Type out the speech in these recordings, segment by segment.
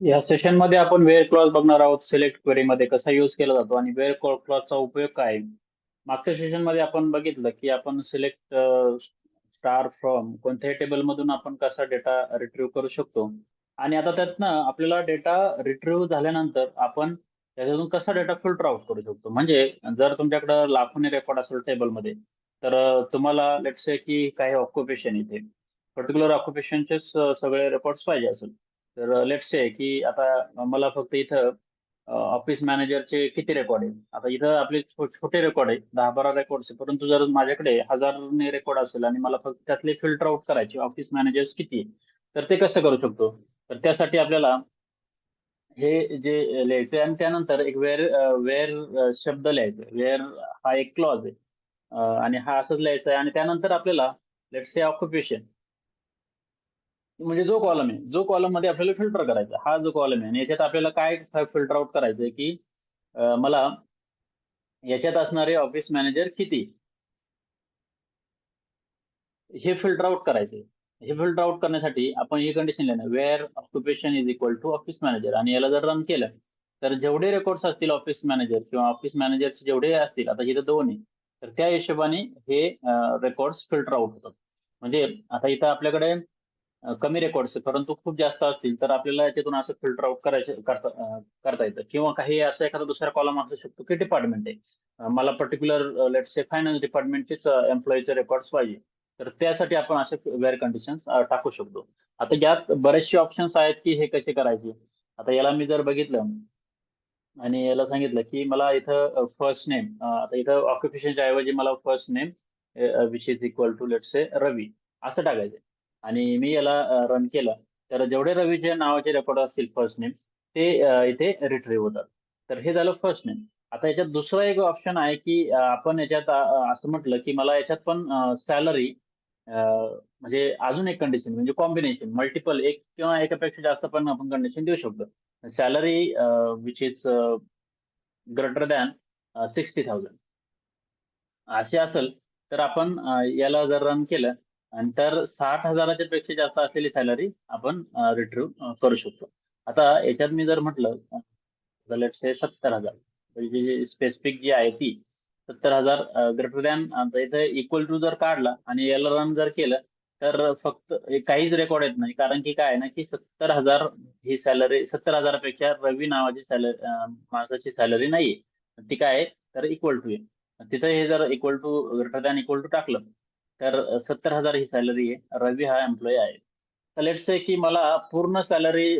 या सेशनमध्ये आपण वेअर क्लॉज बघणार आहोत. सिलेक्ट क्वेरी मध्ये कसा युज केला जातो आणि वेअर क्लॉजचा उपयोग काय? आहे. मागच्या सेशनमध्ये आपण बघितलं की आपण सिलेक्ट स्टार फ्रॉम कोणत्याही टेबल मधून आपण कसा डेटा रिट्रीव्ह करू शकतो? आणि आता त्यातनं आपल्याला डेटा रिट्रीव्ह झाल्यानंतर आपण त्याच्यातून कसा डेटा फिल्टर आउट करू शकतो? म्हणजे जर तुमच्याकडे लाखोनी रेकॉर्ड असेल टेबलमध्ये तर तुम्हाला लेट्स से की काही ऑक्युपेशन इथे. पर्टिक्युलर ऑक्युपेशनचेच सगळे रेकॉर्ड्स पाहिजे असेल. तर uh, लेट्स से की आता मला फक्त इथं uh, ऑफिस मॅनेजरचे किती रेकॉर्ड आहे आता इथं आपले छोटे रेकॉर्ड आहे दहा बारा रेकॉर्ड आहे परंतु जर माझ्याकडे हजारने रेकॉर्ड असेल आणि मला फक्त त्यातले फिल्टर आउट करायचे ऑफिस मॅनेजर्स किती आहे तर ते कसं करू शकतो? तर त्यासाठी आपल्याला हे जे लिहायचंय आणि त्यानंतर एक वेअर वेअर uh, शब्द लिहायचा वेअर हा एक क्लॉज आहे. आणि हा असंच लिहायचा आहे आणि त्यानंतर आपल्याला लेट्स से ऑक्युपेशन म्हणजे जो कॉलम आहे जो कॉलममध्ये आपल्याला फिल्टर करायचा हा जो कॉलम आहे आणि याच्यात आपल्याला काय फिल्टर आउट करायचंय की मला याच्यात असणारे ऑफिस मॅनेजर किती? हे फिल्टर आउट करायचे हे फिल्टर आउट करण्यासाठी आपण ही कंडिशन लिहिणार. Where occupation is equal to office manager आणि याला जर रन केलं तर जेवढे रेकॉर्ड्स असतील ऑफिस मॅनेजर किंवा ऑफिस मॅनेजरचे जेवढे असतील आता इथं दोन आहे तर त्या हिशोबाने हे रेकॉर्ड्स फिल्टर आउट होतात. म्हणजे आता इथं आपल्याकडे कमी रेकॉर्ड्स आहे परंतु खूप जास्त असतील तर आपल्याला याच्यातून असं फिल्टर आउट करायचे करता करता येतं. किंवा काही असं एखादा दुसरा कॉलम असू शकतो की डिपार्टमेंट आहे. मला पर्टिक्युलर लेट से फायनान्स डिपार्टमेंटचेच एम्प्लॉईचे रेकॉर्ड्स पाहिजे. तर त्यासाठी आपण असे वेअर कंडिशन्स टाकू शकतो. आता यात बरेचसे ऑप्शन्स आहेत की हे कसे करायचे. आता याला मी जर बघितलं आणि याला सांगितलं की मला इथं फर्स्ट नेम आता इथं ऑक्युपेशनच्या ऐवजी मला first name which is equal to let say Ravi असं टाकायचं. आणि मी याला रन केलं. तर जेवढे रवीचे नावाचे रेकॉर्ड असतील फर्स्ट नेम ते इथे रिट्रीव्ह होतात. तर हे झालं फर्स्ट नेम आता याच्यात दुसरा एक ऑप्शन आहे की आपण याच्यात असं म्हटलं की मला याच्यात पण सॅलरी म्हणजे अजून एक कंडिशन म्हणजे कॉम्बिनेशन मल्टिपल एक किंवा एकापेक्षा जास्त पण आपण कंडिशन देऊ शकतो. Salary which is greater than sixty thousand असे असेल तर आपण याला जर रन केलं आणि तर साठ हजाराच्या पेक्षा जास्त असलेली सॅलरी आपण रिट्रीव्ह करू शकतो. आता याच्यात मी जर म्हटलं से सत्तर हजार. म्हणजे स्पेसिफिक जी आहे ती सत्तर हजार ग्रेटर दॅन इथे इक्वल टू जर काढला आणि याला रन जर केलं तर फक्त काहीच रेकॉर्ड येत नाही. कारण की काय आहे ना की सत्तर हजार ही सॅलरी सत्तर हजारापेक्षा रवी नावाची सॅलरी माणसाची सॅलरी नाहीये. ती काय आहे? तर इक्वल टू आहे. तिथं हे जर equal to greater than equal to टाकलं तर सत्तर हजार ही सॅलरी आहे. रवी हा एम्प्लॉई आहे. तर लेट्स से की मला पूर्ण सॅलरी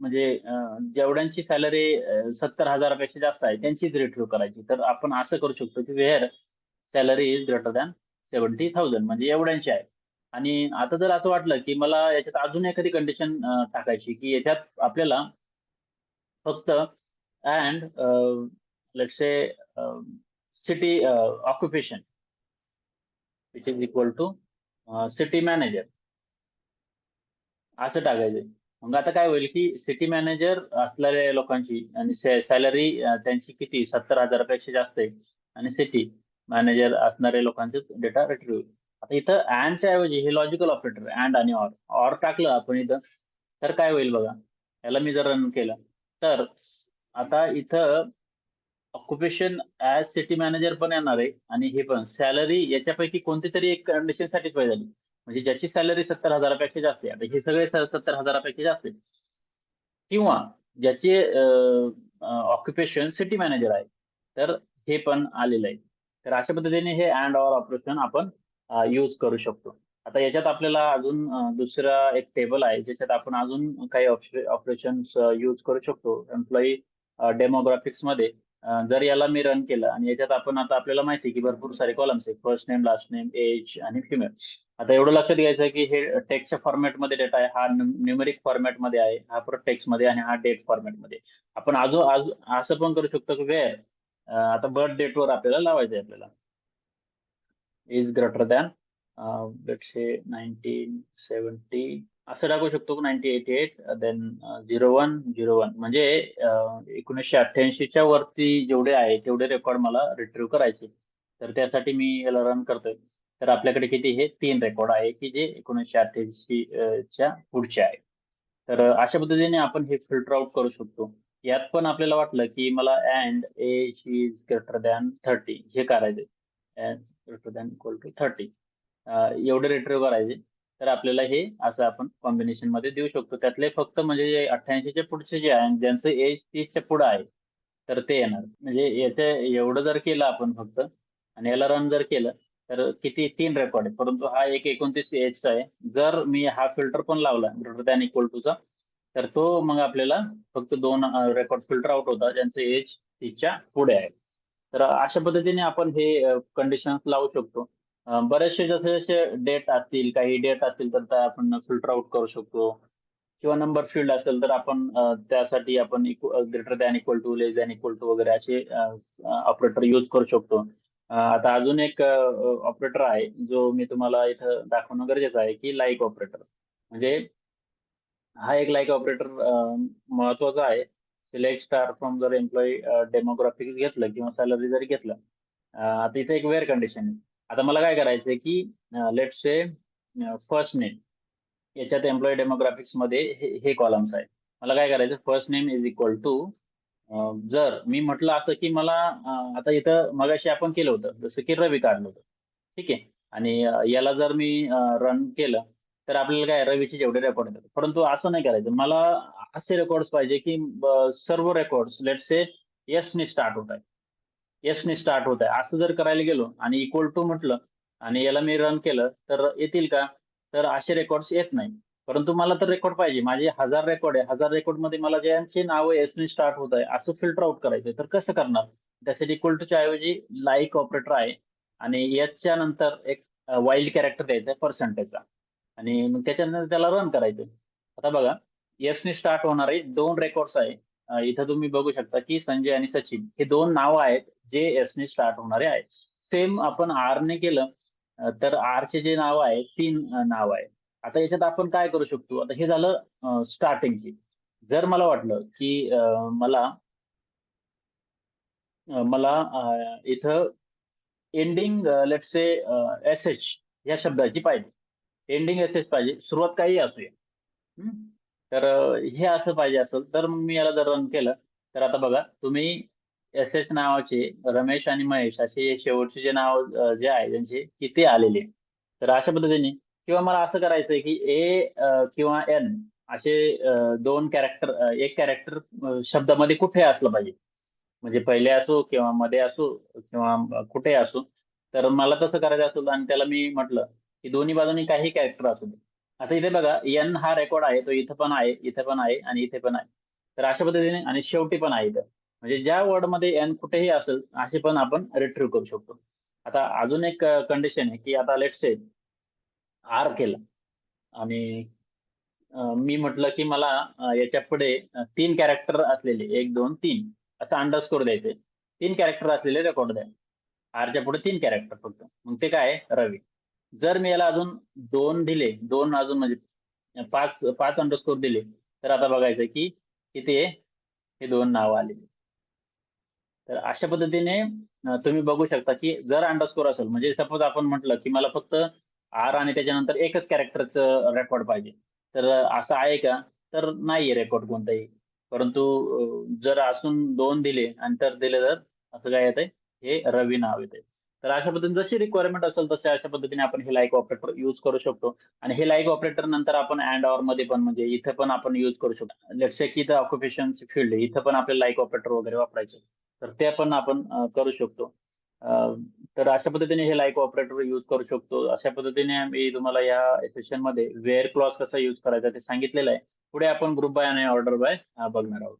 म्हणजे जेवढ्यांची सॅलरी सत्तर हजारापेक्षा जास्त आहे त्यांचीच रिट्रीव्ह करायची. तर आपण असं करू शकतो की where salary is greater than seventy thousand म्हणजे एवढ्यांशी आहे. आणि आता जर असं वाटलं की मला याच्यात अजून एखादी कंडिशन टाकायची की याच्यात आपल्याला फक्त and let's say city occupation which is equal to city manager असं टाकायचं मग आता काय होईल की सिटी मॅनेजर असलेल्या लोकांची आणि सॅलरी त्यांची किती? सत्तर हजारापेक्षा जास्त आहे. आणि सिटी मॅनेजर असणाऱ्या लोकांचेच डेटा रिट्रीव्ह आता इथं अँडच्या ऐवजी हे लॉजिकल ऑपरेटर अँड आणि ऑर ऑर टाकलं आपण इथं तर काय होईल बघा. याला मी जर रन केलं. तर आता इथं ऑक्युपेशन ऍज सिटी मॅनेजर पण येणार आहे. आणि हे पण सॅलरी याच्यापैकी कोणती तरी एक कंडिशन सॅटिस्फाय झाली. म्हणजे ज्याची सॅलरी सत्तर हजारापेक्षा जास्त आहे. आता हे सगळे सत्तर हजारापेक्षा जास्त आहे. किंवा ज्याचे ऑक्युपेशन सिटी मॅनेजर आहे. तर हे पण आलेलं आहे. तर अशा पद्धतीने हे अँड ऑर ऑपरेशन आपण यूज करू शकतो. आता याच्यात आपल्याला अजून दुसरा एक टेबल आहे. ज्याच्यात आपण अजून काही ऑपरेशन यूज करू शकतो. एम्प्लॉई डेमोग्राफिक्समध्ये. जर याला मी रन केलं आणि याच्यात आपण आता आपल्याला माहिती आहे की भरपूर सारे कॉलम्स आहेत. First name last name age आणि फिमेल आता एवढं लक्षात घ्यायचं आहे की हे टेक्स्टच्या फॉर्मॅटमध्ये डेटा आहे. हा न्युमेरिक फॉर्मॅटमध्ये आहे. हा परत टेक्स्टमध्ये आणि हा डेट फॉर्मॅटमध्ये आपण अजून आज असं पण करू शकतो की वेळ आता बर्थ डेटवर आपल्याला लावायचं आहे आपल्याला. Is greater than let's nineteen seventy असं टाकू शकतो ninety eighty eight then zero one zero one म्हणजे uh, एकोणीसशे अठ्ठ्याऐंशीच्या वरती जेवढे आहे तेवढे रेकॉर्ड मला रिट्रीव्ह करायचे तर त्यासाठी मी याला रन करतोय. तर आपल्याकडे किती हे तीन रेकॉर्ड आहे की जे एकोणीसशे अठ्ठ्याऐंशी uh, च्या पुढचे आहे. तर uh, अशा पद्धतीने आपण हे फिल्टर आउट करू शकतो. यात पण आपल्याला वाटलं की मला and age is greater than thirty हे करायचे and greater than equal to thirty एवढे रिट्रीव्ह करायचे. तर आपल्याला हे असं आपण कॉम्बिनेशनमध्ये देऊ शकतो. त्यातले फक्त म्हणजे अठ्ठ्याऐंशीच्या पुढचे जे आहे ज्यांचं एज तीसच्या पुढे आहे तर ते येणार. म्हणजे याचं एवढं जर केलं आपण फक्त आणि याला रन जर केलं तर किती? तीन रेकॉर्ड आहे परंतु हा एक एकोणतीस एजचा आहे. जर मी हा फिल्टर पण लावला ग्रेटर दॅन इक्वल टूचा तर तो मग आपल्याला फक्त दोन रेकॉर्ड फिल्टर आउट होता ज्यांचं एज तीसच्या पुढे आहे. तर अशा पद्धतीने आपण हे कंडिशन लावू शकतो. बरेचसे जसे जसे डेट असतील काही डेट असतील तर त्या आपण फिल्टर आउट करू शकतो. किंवा नंबर फील्ड असेल तर आपण त्यासाठी आपण greater than equal to less than equal to वगैरे असे ऑपरेटर यूज करू शकतो. आता अजून एक ऑपरेटर आहे जो मी तुम्हाला इथं दाखवणं गरजेचं आहे की लाईक ऑपरेटर म्हणजे हा एक लाईक ऑपरेटर महत्त्वाचा आहे. सिलेक्ट स्टार फ्रॉम जर एम्प्लॉई डेमोग्राफिक्स घेतलं किंवा सॅलरी जरी घेतलं आता इथे एक वेअर कंडिशन आहे. आता मला काय करायचंय की लेट से फर्स्ट नेम याच्यात एम्प्लॉई डेमोग्राफिक्समध्ये हे, हे कॉलम्स आहेत. मला काय करायचं first name is equal to जर मी म्हटलं असं की मला आता इथं मगाशी आपण केलं होतं जसं की रवी काढलं होतं. ठीक आहे? आणि याला जर मी रन केलं तर आपल्याला काय रवीचे जेवढे रेकॉर्ड येतात. परंतु असं नाही करायचं. मला असे रेकॉर्ड्स पाहिजे की सर्व रेकॉर्ड्स लेट से एस ने स्टार्ट होत आहे एस ने स्टार्ट होत आहे असं जर करायला गेलो आणि इक्वल टू म्हटलं आणि याला मी रन केलं तर येतील का? तर असे रेकॉर्ड्स येत नाही परंतु मला तर रेकॉर्ड पाहिजे. माझे हजार रेकॉर्ड आहे. हजार रेकॉर्डमध्ये मला ज्यांचे नाव एसने स्टार्ट होत आहे असं फिल्टर आउट करायचं तर कसं करणार? त्यासाठी इक्वल टूच्या ऐवजी लाईक ऑपरेटर आहे. आणि याच्या नंतर एक वाईल्ड कॅरेक्टर द्यायचा आहे पर्सेंटेजचा आणि मग त्याच्यानंतर त्याला रन करायचं आता बघा एसने स्टार्ट होणारे दोन रेकॉर्ड्स आहे. इथं तुम्ही बघू शकता की संजय आणि सचिन हे दोन नावं आहेत. जे एस ने स्टार्ट होणारे आहे सेम आपण आर ने केलं तर आर चे जे नाव आहे तीन नाव आहे. आता याच्यात आपण काय करू शकतो? आता हे झालं स्टार्टिंगची जर मला वाटलं की मला मला इथं ending let say S H या शब्दाची पाहिजे. एंडिंग एस एच पाहिजे. सुरुवात काही असू हम्म? तर हे असं पाहिजे असेल तर मग मी याला जर रन केलं तर आता बघा तुम्ही एस एच नावाचे रमेश आणि महेश असे शेवटचे जे नाव जे आहे त्यांचे किती आलेले तर अशा पद्धतीने किंवा मला असं करायचंय की ए किंवा एन असे दोन कॅरेक्टर एक कॅरेक्टर शब्दामध्ये कुठे असलं पाहिजे? म्हणजे पहिले असो किंवा मध्ये असो किंवा कुठे असो. तर मला तसं करायचं असेल आणि त्याला मी म्हटलं की दोन्ही बाजूनी काही कॅरेक्टर असू दे. आता इथे बघा एन हा रेकॉर्ड आहे तो इथं पण आहे इथे पण आहे आणि इथे पण आहे. तर अशा पद्धतीने आणि शेवटी पण आहे इथं. म्हणजे ज्या वर्डमध्ये एन कुठेही असेल असे पण आपण रिट्रीव्ह करू शकतो. आता अजून एक कंडिशन आहे की आता लेट से आर केलं. आणि मी म्हटलं की मला याच्यापुढे तीन कॅरेक्टर असलेले एक दोन तीन असं अंडरस्कोर द्यायचे. तीन कॅरेक्टर असलेले रेकॉर्ड द्या. आरच्या पुढे तीन कॅरेक्टर फक्त. मग ते काय रवी. जर मी याला अजून दोन दिले दोन अजून म्हणजे पाच पाच अंडरस्कोर दिले तर आता बघायचं की किती हे दोन नाव आलेले. तर अशा पद्धतीने तुम्ही बघू शकता की जर अंडरस्कोर असेल म्हणजे सपोज आपण म्हटलं की मला फक्त आर आणि त्याच्यानंतर एकच कॅरेक्टरचं रेकॉर्ड पाहिजे. तर असं आहे का? तर नाहीये रेकॉर्ड कोणताही. परंतु जर असून दोन दिले आणि तर दिले तर असं काय येतंय? हे रवी नाव येते तर अशा पद्धतीने जशी रिक्वायरमेंट असेल तसे अशा पद्धतीने आपण हे लाईक ऑपरेटर युज करू शकतो. आणि हे लाईक ऑपरेटर नंतर आपण अँड ऑरमध्ये पण म्हणजे इथे पण आपण युज करू शकतो. लेट्स की इथं ऑक्युपेशन फील्ड आहे इथं पण आपल्याला लाईक ऑपरेटर वगैरे वापरायचे तर ते पण आपण करू शकतो. तर अशा पद्धतीने हे लाईक ऑपरेटर युज करू शकतो. अशा पद्धतीने मी तुम्हाला या सेशनमध्ये वेअर क्लॉज कसा युज करायचा ते सांगितलेलं आहे. पुढे आपण ग्रुप बाय आणि ऑर्डर बाय बघणार आहोत.